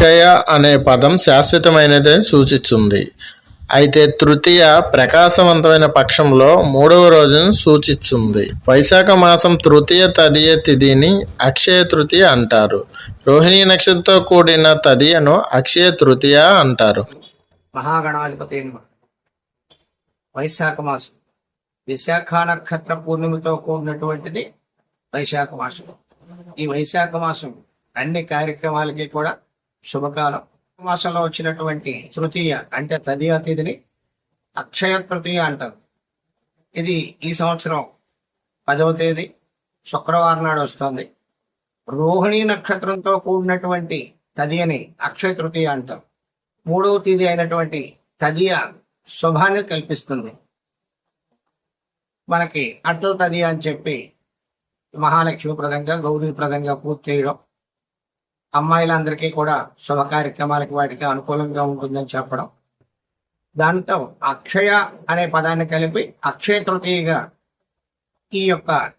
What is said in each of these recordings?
అక్షయ అనే పదం శాశ్వతమైనదని సూచిస్తుంది. అయితే తృతీయ ప్రకాశవంతమైన పక్షంలో మూడవ రోజును సూచిస్తుంది. వైశాఖ మాసం తృతీయ తదియ తిథిని అక్షయ తృతీయ అంటారు. రోహిణీ నక్షత్రంతో కూడిన తదియను అక్షయ తృతీయ అంటారు. మహాగణాధిపతి వైశాఖ మాసం. విశాఖ నక్షత్ర పూర్ణిమతో కూడినటువంటిది వైశాఖ మాసం. ఈ వైశాఖ మాసం అన్ని కార్యక్రమాలకి కూడా శుభకాలం. మాసంలో వచ్చినటువంటి తృతీయ అంటే తదియ తిథిని అక్షయ తృతీయ అంటారు. ఇది ఈ సంవత్సరం పదవ తేదీ శుక్రవారం నాడు వస్తుంది. రోహిణీ నక్షత్రంతో కూడినటువంటి తదియని అక్షయ తృతీయ అంటారు. మూడవ తేదీ అయినటువంటి తదియ శుభాన్ని కల్పిస్తుంది. మనకి అట్ల తదియ అని చెప్పి మహాలక్ష్మిప్రదంగా గౌరీప్రదంగా పూర్తి చేయడం అమ్మాయిలందరికీ కూడా శుభ కార్యక్రమాలకి వాటికి అనుకూలంగా ఉంటుందని చెప్పడం. దాంతో అక్షయ అనే పదాన్ని కలిపి అక్షయ తృతీయగా ఈ యొక్క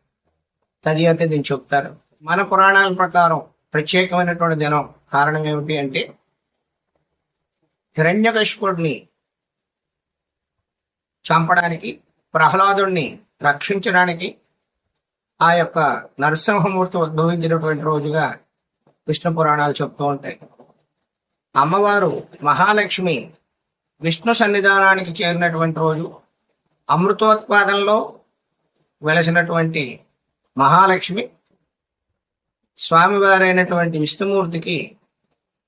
తదియ తేదీని చెప్తారు. మన పురాణాల ప్రకారం ప్రత్యేకమైనటువంటి దినం కారణం ఏమిటి అంటే హిరణ్యకశిపుడిని చంపడానికి ప్రహ్లాదుడిని రక్షించడానికి ఆ యొక్క నరసింహమూర్తి ఉద్భవించినటువంటి రోజుగా విష్ణు పురాణాలు చెప్తూ ఉంటాయి. అమ్మవారు మహాలక్ష్మి విష్ణు సన్నిధానానికి చేరినటువంటి రోజు అమృతోత్పాదంలో వెలసినటువంటి మహాలక్ష్మి స్వామివారైనటువంటి విష్ణుమూర్తికి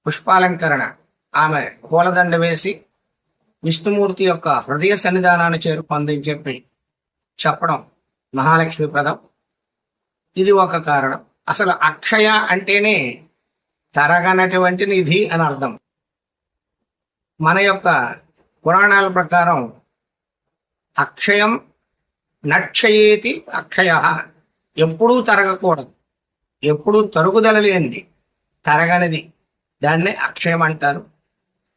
పుష్పాలంకరణ. ఆమె పూలదండ వేసి విష్ణుమూర్తి యొక్క హృదయ సన్నిధానాన్ని చేరుకుందని చెప్పి చెప్పడం మహాలక్ష్మి ప్రదం. ఇది ఒక కారణం. అసలు అక్షయ అంటేనే తరగనటువంటి నిధి అని అర్థం. మన యొక్క పురాణాల ప్రకారం అక్షయం నక్షయేతి అక్షయ. ఎప్పుడూ తరగకూడదు. ఎప్పుడూ తరుగుదల లేనిది. తరగనిది. దాన్నే అక్షయం అంటారు.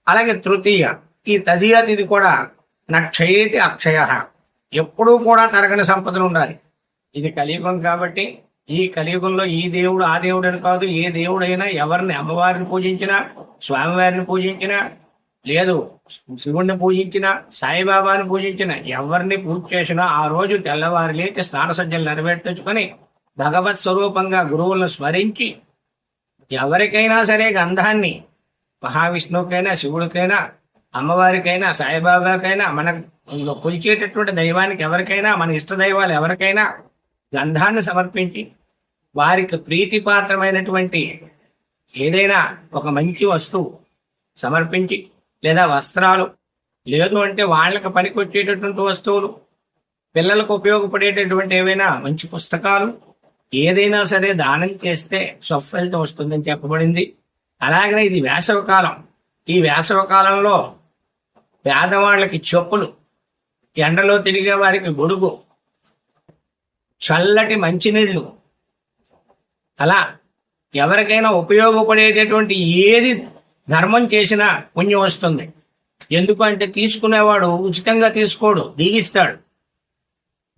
అలాగే తృతీయ ఈ తదియ తిది కూడా నక్షయేతి అక్షయ. ఎప్పుడూ కూడా తరగని సంపదలు ఉండాలి. ఇది కలియుగం కాబట్టి ఈ కలియుగంలో ఈ దేవుడు ఆ దేవుడు అని కాదు ఏ దేవుడైనా ఎవరిని అమ్మవారిని పూజించినా స్వామివారిని పూజించినా లేదు శివుణ్ణి పూజించినా సాయిబాబాని పూజించినా ఎవరిని పూజ చేసినా ఆ రోజు తెల్లవారు లేచి స్నాన సజ్జలు నెరవేర్చుకొని భగవత్ స్వరూపంగా గురువులను స్మరించి ఎవరికైనా సరే గంధాన్ని మహావిష్ణువుకైనా శివుడికైనా అమ్మవారికైనా సాయిబాబాకైనా మన కొలిచేటటువంటి దైవానికి ఎవరికైనా మన ఇష్ట దైవాలు ఎవరికైనా గంధాన్ని సమర్పించి వారికి ప్రీతిపాత్రమైనటువంటి ఏదైనా ఒక మంచి వస్తువు సమర్పించి లేదా వస్త్రాలు లేదు అంటే వాళ్ళకి పనికొచ్చేటటువంటి వస్తువులు పిల్లలకు ఉపయోగపడేటటువంటి ఏవైనా మంచి పుస్తకాలు ఏదైనా సరే దానం చేస్తే సఫలితం వస్తుందని చెప్పబడింది. అలాగనే ఇది వేసవ కాలం ఈ వేసవ కాలంలో పేదవాళ్ళకి చెప్పులు ఎండలో తిరిగే వారికి గొడుగు చల్లటి మంచినీళ్ళు అలా ఎవరికైనా ఉపయోగపడేటటువంటి ఏది ధర్మం చేసినా పుణ్యం వస్తుంది. ఎందుకంటే తీసుకునేవాడు ఉచితంగా తీసుకోడు దిగిస్తాడు.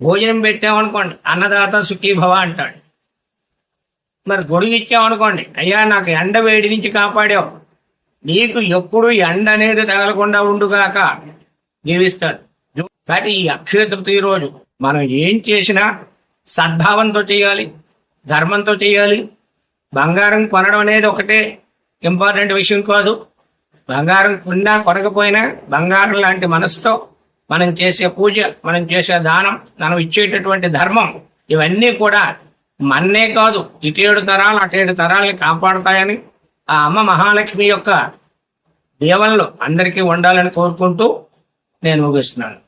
భోజనం పెట్టామనుకోండి అన్నదాత సుఖీభవ అంటాడు. మరి గొడుగు ఇచ్చామనుకోండి అయ్యా నాకు ఎండ వేడి నుంచి కాపాడావు. నీకు ఎప్పుడు ఎండ అనేది తగలకుండా ఉండుగాక జీవిస్తాడు కాబట్టి ఈ అక్షయ తృతీయ రోజు. మనం ఏం చేసినా సద్భావంతో చేయాలి ధర్మంతో చేయాలి. బంగారం కొనడం అనేది ఒకటే ఇంపార్టెంట్ విషయం కాదు. బంగారం కొన్నా కొనకపోయినా బంగారం లాంటి మనసుతో మనం చేసే పూజ మనం చేసే దానం మనం ఇచ్చేటటువంటి ధర్మం ఇవన్నీ కూడా మన్నే కాదు ఇటేడు తరాలు అటేడు తరాలని కాపాడుతాయని ఆ అమ్మ మహాలక్ష్మి యొక్క దేవనలు అందరికీ ఉండాలని కోరుకుంటూ నేను ముగిస్తున్నాను.